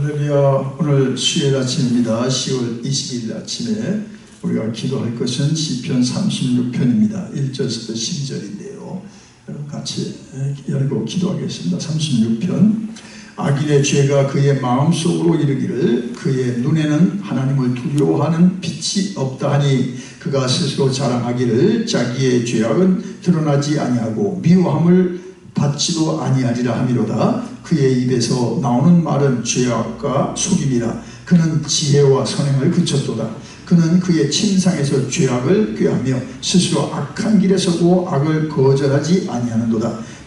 할렐루야 오늘 수요일 아침입니다. 10월 20일 아침에 우리가 기도할 것은 시편 36편입니다. 1절부터 12절인데요. 여러분 같이 열고 기도하겠습니다. 36편. 악인의 죄가 그의 마음속으로 이르기를 그의 눈에는 하나님을 두려워하는 빛이 없다 하니 그가 스스로 자랑하기를 자기의 죄악은 드러나지 아니하고 미워함을 받지도 아니하리라 함이로다. 그의 입에서 나오는 말은 죄악과 속임이라. 그는 지혜와 선행을 그쳤도다. 그는 그의 침상에서 죄악을 꾀하며 스스로 악한 길에 서고 악을 거절하지 아니하는도다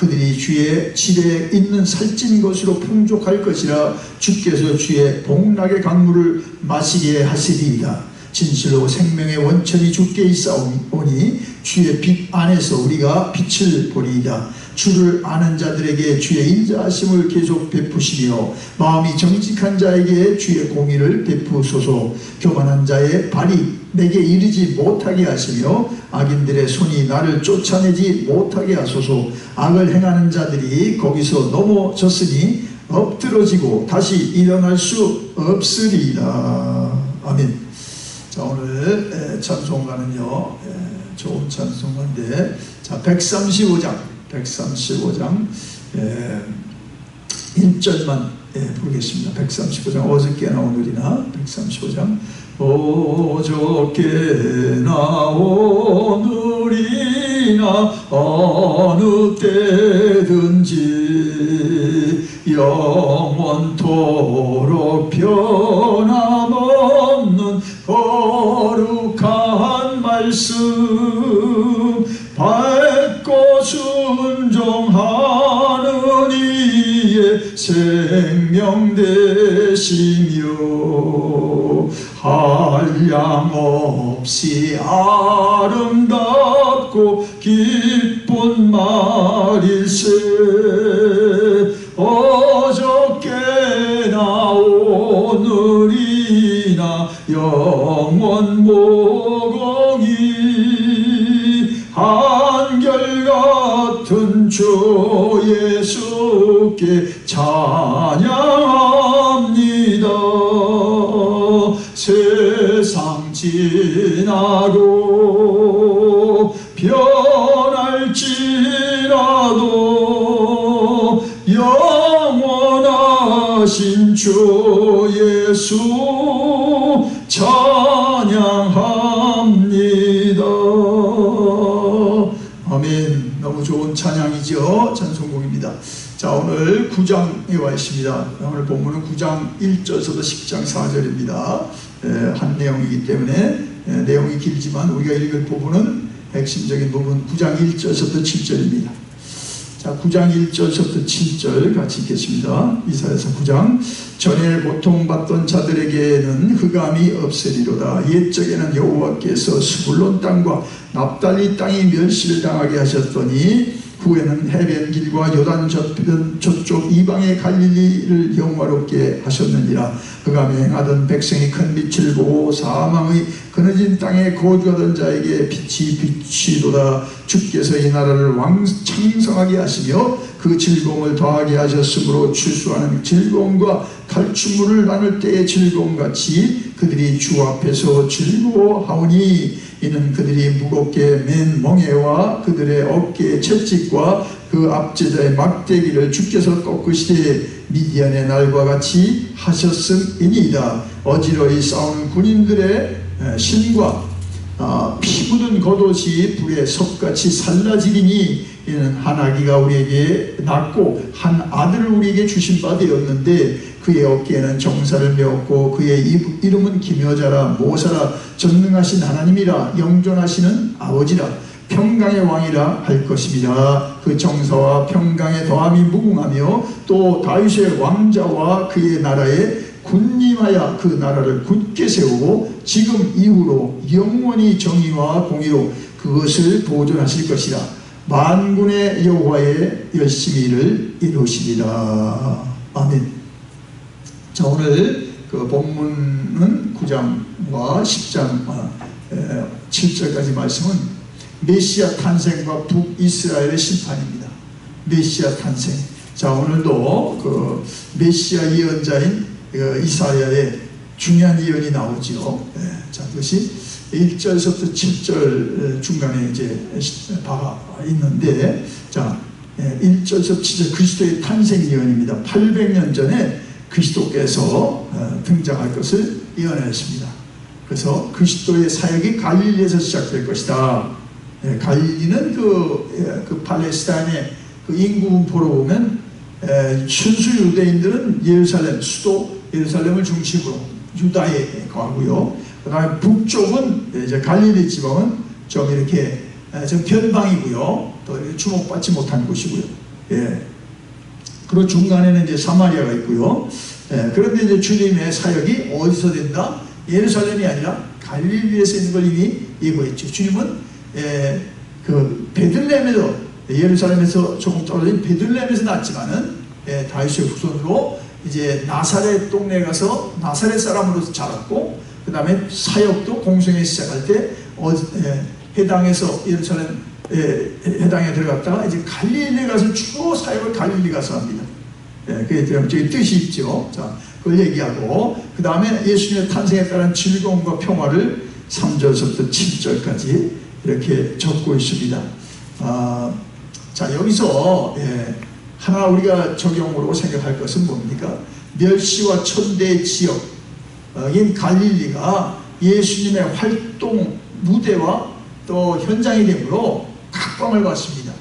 그들이 주의 지대에 있는 살찐 것으로 풍족할 것이라 주께서 주의 복락의 강물을 마시게 하시리이다. 진실로 생명의 원천이 주께 있사오니 주의 빛 안에서 우리가 빛을 보리이다. 주를 아는 자들에게 주의 인자하심을 계속 베푸시며 마음이 정직한 자에게 주의 공의를 베푸소서. 교만한 자의 발이 내게 이르지 못하게 하시며 악인들의 손이 나를 쫓아내지 못하게 하소서. 악을 행하는 자들이 거기서 넘어졌으니 엎드러지고 다시 일어날 수 없으리이다. 아멘. 자 오늘 찬송가는요 좋은 찬송가인데 자 135장 135장 예, 1절만 예, 보겠습니다. 135장 어저께나 오늘이나 135장 어저께나 오늘이나 어느 때든지 영원토록 변함없는 거룩한 말씀 밝고 순종하는 이의 생명 되시 한량없이 아름답고 기쁜 말일세 지나고 9장에 와 있습니다. 오늘 본문은 9장 1절에서도 10장 4절입니다. 한 내용이기 때문에 내용이 길지만 우리가 읽을 부분은 핵심적인 부분 9장 1절에서부터 7절입니다. 자 9장 1절에서부터 7절 같이 읽겠습니다. 이사에서 9장. 전에 고통받던 자들에게는 흑암이 없으리로다. 옛적에는 여호와께서 스불론 땅과 납달리 땅이 멸시를 당하게 하셨더니 후에는 해변 길과 요단 저편 저쪽 이방의 갈릴리를 영화롭게 하셨느니라. 그감에 행하던 백성이 큰 빛을 보고 사망의 그늘진 땅에 거주하던 자에게 빛이 비치도다. 주께서 이 나라를 왕 창성하게 하시며 그 즐거움을 더하게 하셨으므로 출수하는 즐거움과 탈출물을 나눌 때의 즐거움 같이 그들이 주 앞에서 즐거워하오니 이는 그들이 무겁게 맨 멍에와 그들의 어깨의 채찍과 그 압제자의 막대기를 주께서 꺾으시되 미디안의 날과 같이 하셨음이니이다. 어지러이 싸우는 군인들의 신과 아, 피 묻은 겉옷이 불에 석같이 살라지리니 이는 한 아기가 우리에게 낳고 한 아들을 우리에게 주신 바 되었는데 그의 어깨에는 정사를 메었고 그의 이름은 기묘자라 모사라 전능하신 하나님이라 영존하시는 아버지라 평강의 왕이라 할 것입니다. 그 정사와 평강의 더함이 무궁하며 또 다윗의 왕자와 그의 나라에 군림하여 그 나라를 굳게 세우고 지금 이후로 영원히 정의와 공의로 그것을 보존하실 것이라 만군의 여호와의 열심히 일을 이루시리라 아멘. 자 오늘 그 본문은 9장과 10장 7절까지 말씀은 메시아 탄생과 북이스라엘의 심판입니다. 메시아 탄생. 자 오늘도 그 메시아 예언자인 그 이사야의 중요한 예언이 나오지요. 예, 자 그것이 1절부터 7절 중간에 이제 봐 있는데 자 1절부터 예, 7절 그리스도의 탄생 예언입니다. 800년 전에 그리스도께서 어, 등장할 것을 예언했습니다. 그래서 그리스도의 사역이 갈릴리에서 시작될 것이다. 예, 갈릴리는 그, 그 팔레스타인의 그 인구 분포로 보면 순수 유대인들은 예루살렘 수도 예루살렘을 중심으로 유다에 가고요. 그다음에 북쪽은 이제 갈릴리 지방은 좀 이렇게 좀 변방이고요. 또 주목받지 못한 곳이고요. 예. 그리고 중간에는 이제 사마리아가 있고요. 예. 그런데 이제 주님의 사역이 어디서 된다? 예루살렘이 아니라 갈릴리에서 있는 걸 이미 예고했죠. 주님은 예, 그 베들레헴에서 예루살렘에서 조금 떨어진 베들레헴에서 났지만은 예, 다윗의 후손으로 이제 나사렛 동네에 가서 나사렛 사람으로서 자랐고 그 다음에 사역도 공생에 시작할 때 어, 예, 해당에서 예루살렘 예, 해당에 들어갔다가 이제 갈릴리 가서 주로 사역을 갈릴리 가서 합니다. 예, 그게 저기 뜻이 있죠. 자, 그걸 얘기하고 그 다음에 예수님의 탄생에 따른 즐거움과 평화를 3절부터 7절까지 이렇게 적고 있습니다. 아, 자 여기서 예, 하나 우리가 적용으로 생각할 것은 뭡니까? 멸시와 천대의 지역인 어, 갈릴리가 예수님의 활동 무대와 또 현장이 되므로 각광을 받습니다.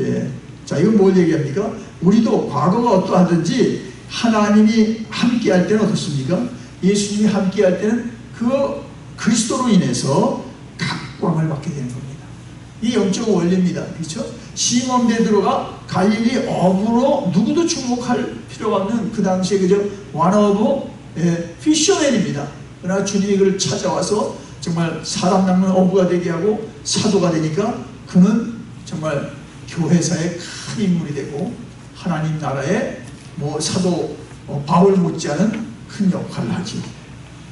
예. 자, 이건 뭘 얘기합니까? 우리도 과거가 어떠하든지 하나님이 함께 할 때는 어떻습니까? 예수님이 함께 할 때는 그 그리스도로 인해서 각광을 받게 되는 겁니다. 이 영적 원리입니다. 그렇죠? 시몬 베드로가 갈릴리 어부로 누구도 주목할 필요가 없는 그 당시에 그저 완어부 예, 피셔맨입니다. 그러나 주님이 그를 찾아와서 정말 사람 낚는 어부가 되게 하고 사도가 되니까 그는 정말 교회사의 큰 인물이 되고 하나님 나라의 뭐 사도 어, 바울 못지않은 큰 역할을 하죠.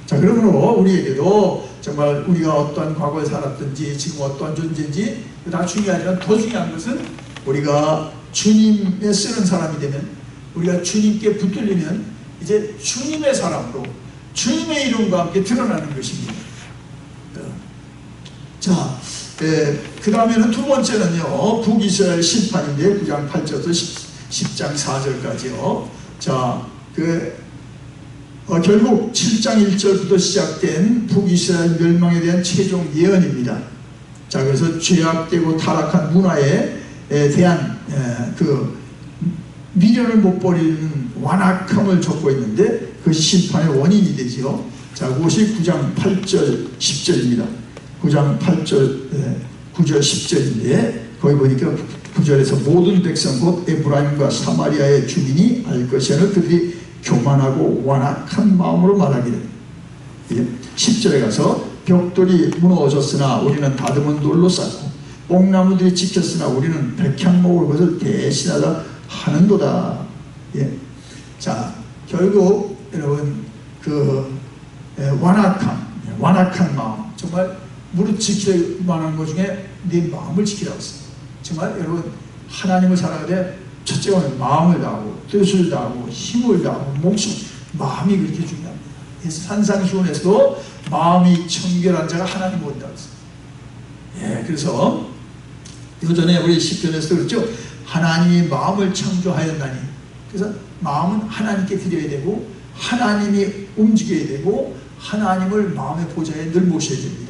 자 그러므로 우리에게도 정말 우리가 어떠한 과거에 살았든지 지금 어떠한 존재인지 다 중요하지만 더 중요한 것은 우리가 주님에 쓰는 사람이 되면 우리가 주님께 붙들리면 이제 주님의 사람으로 주님의 이름과 함께 드러나는 것입니다. 자, 그 다음에는 두 번째는요, 북이스라엘 심판인데 9장 8절부터 10, 장 4절까지요. 자, 그 어, 결국 7장 1절부터 시작된 북이스라엘 멸망에 대한 최종 예언입니다. 자, 그래서 죄악되고 타락한 문화에 대한 에, 그 미련을 못 버리는 완악함을 적고 있는데 그 심판의 원인이 되지요. 자, 그것이 9장 8절, 10절입니다. 9장 8절, 9절, 10절인데 거기 보니까 9절에서 모든 백성 곧 에브라임과 사마리아의 주민이 알 것이야는 그들이 교만하고 완악한 마음으로 말하기를 10절에 가서 벽돌이 무너졌으나 우리는 다듬은 돌로 쌓고 뽕나무들이 지켰으나 우리는 백향목을 것을 대신하다 하는도다. 예. 자, 결국 여러분 그 예, 완악함, 완악한 마음, 정말 무릎 지킬 만한 것 중에 네 마음을 지키라고 했어요. 정말 여러분 하나님을 살아가되 첫째는 마음을 다하고 뜻을 다하고 힘을 다하고 목숨, 마음이 그렇게 중요합니다. 산상수훈에서도 마음이 청결한 자가 하나님 본다 그랬어요. 예, 그래서 이거 전에 우리 시편에서 그랬죠. 하나님이 마음을 창조하였나니 그래서 마음은 하나님께 드려야 되고 하나님이 움직여야 되고 하나님을 마음의 보좌에 늘 모셔야 됩니다.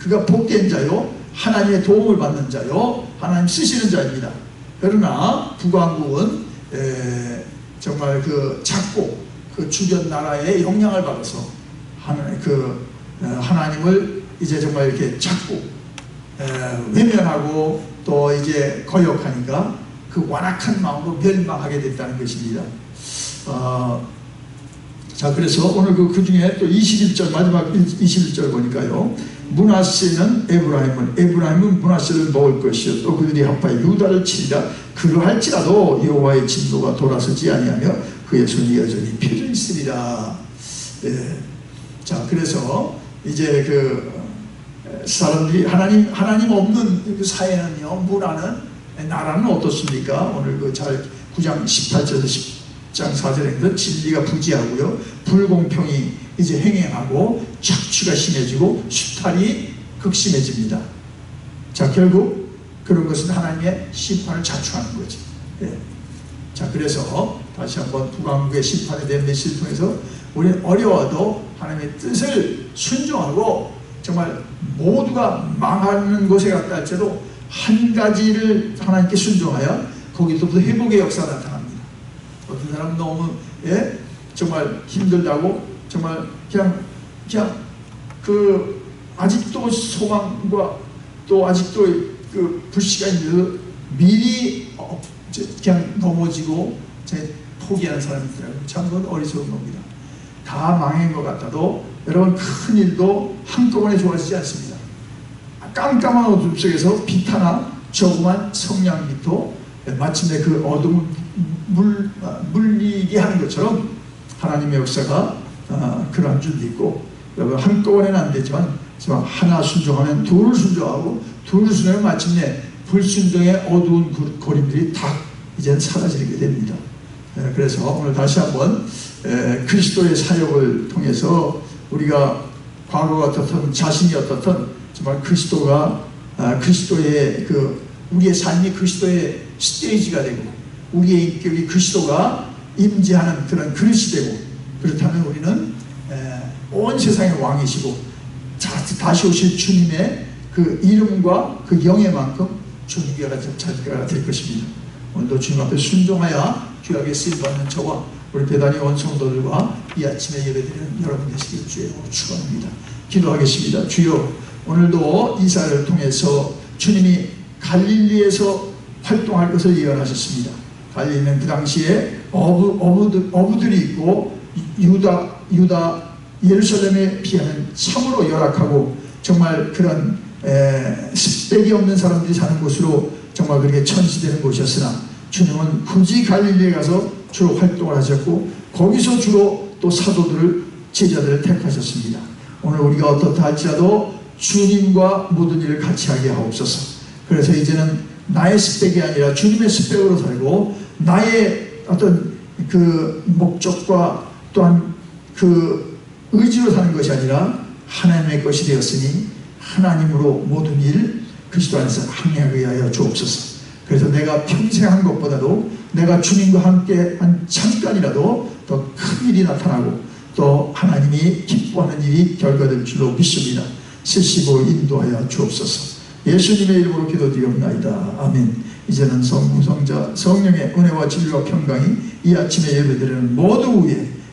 그가 복된 자요 하나님의 도움을 받는 자요 하나님 쓰시는 자입니다. 그러나 북왕국은 정말 그 작고 그 주변 나라의 영향을 받아서 하나님 그 어, 하나님을 이제 정말 이렇게 찾고 외면하고 또 이제 거역하니까 그 완악한 마음으로 멸망하게 됐다는 것입니다. 어, 자 그래서 오늘 그, 그 중에 또 21절 마지막 21절 보니까요 문하세는 에브라임을 에브라임은 문하세를 먹을 것이요. 또 그들이 합하여 유다를 치리라. 그러할지라도 여호와의 진노가 돌아서지 아니하며 그의 손이 여전히 펴져 있으리라. 예. 자 그래서 이제 그 사람들이 하나님 하나님 없는 그 사회는요 문화는 나라는 어떻습니까? 오늘 그 잘 9장 18절에서 10장 4절에 진리가 부지하고요. 불공평이 이제 행행하고 착취가 심해지고 수탈이 극심해집니다. 자 결국 그런 것은 하나님의 심판을 자초하는 거죠. 예. 자 그래서 다시 한번 북왕국의 심판에 대한 메시지를 통해서 우리는 어려워도 하나님의 뜻을 순종하고 정말 모두가 망하는 곳에 갔다 할지라도 한 가지를 하나님께 순종하여 거기서부터 회복의 역사가 나타납니다. 어떤 사람은 너무 예? 정말 힘들다고 정말 그냥 그냥 그 아직도 소망과 또 아직도 그 불씨가 있는 미리 어, 그냥 넘어지고 포기하는 사람이 있더라고요. 참 그건 어리석은 겁니다. 다 망한 것 같아도 여러분 큰 일도 한꺼번에 좋아지지 않습니다. 깜깜한 어둠 속에서 빛 하나 조그만 성냥빛도 마침내 그 어둠을 물, 아, 물리게 하는 것처럼 하나님의 역사가 아, 그러한 줄도 있고 한꺼번에는 안 되지만 하나 순종하면 둘을 순종하고 둘을 순종하면 마침내 불순종의 어두운 고림들이 다 이제 사라지게 됩니다. 예, 그래서 오늘 다시 한번 예, 그리스도의 사역을 통해서 우리가 과거가 어떻든 자신이 어떻든 정말 그리스도가 아, 그리스도의 그 우리의 삶이 그리스도의 스테이지가 되고 우리의 인격이 그리스도가 임재하는 그런 그릇이 되고 그렇다면 우리는 온 세상의 왕이시고 다시 오실 주님의 그 이름과 그 영예만큼 주님께가 자기가 될 것입니다. 오늘도 주님 앞에 순종하여 귀하게 쓰임받는 저와 우리 대단히 온 성도들과 이 아침에 예배드리는 여러분 되시길 주의 축원합니다. 기도하겠습니다. 주여 오늘도 이사를 통해서 주님이 갈릴리에서 활동할 것을 예언하셨습니다. 갈릴리는 그 당시에 어부, 어부들, 어부들이 있고 유다, 유다 예루살렘에 비하면 참으로 열악하고 정말 그런 에, 스펙이 없는 사람들이 사는 곳으로 정말 그렇게 천시되는 곳이었으나 주님은 굳이 갈릴리에 가서 주로 활동을 하셨고 거기서 주로 또 사도들을 제자들을 택하셨습니다. 오늘 우리가 어떻다 할지라도 주님과 모든 일을 같이 하게 하옵소서. 그래서 이제는 나의 스펙이 아니라 주님의 스펙으로 살고 나의 어떤 그 목적과 또한 그 의지로 사는 것이 아니라 하나님의 것이 되었으니 하나님으로 모든 일 그리스도 안에서 항해하게 하여 주옵소서. 그래서 내가 평생 한 것보다도 내가 주님과 함께 한 잠깐이라도 더 큰 일이 나타나고 또 하나님이 기뻐하는 일이 결과될 줄로 믿습니다. 쓰시고 인도하여 주옵소서. 예수님의 이름으로 기도드리옵나이다. 아멘. 이제는 성성자 성령의 은혜와 진리와 평강이 이 아침에 예배드리는 모두 위에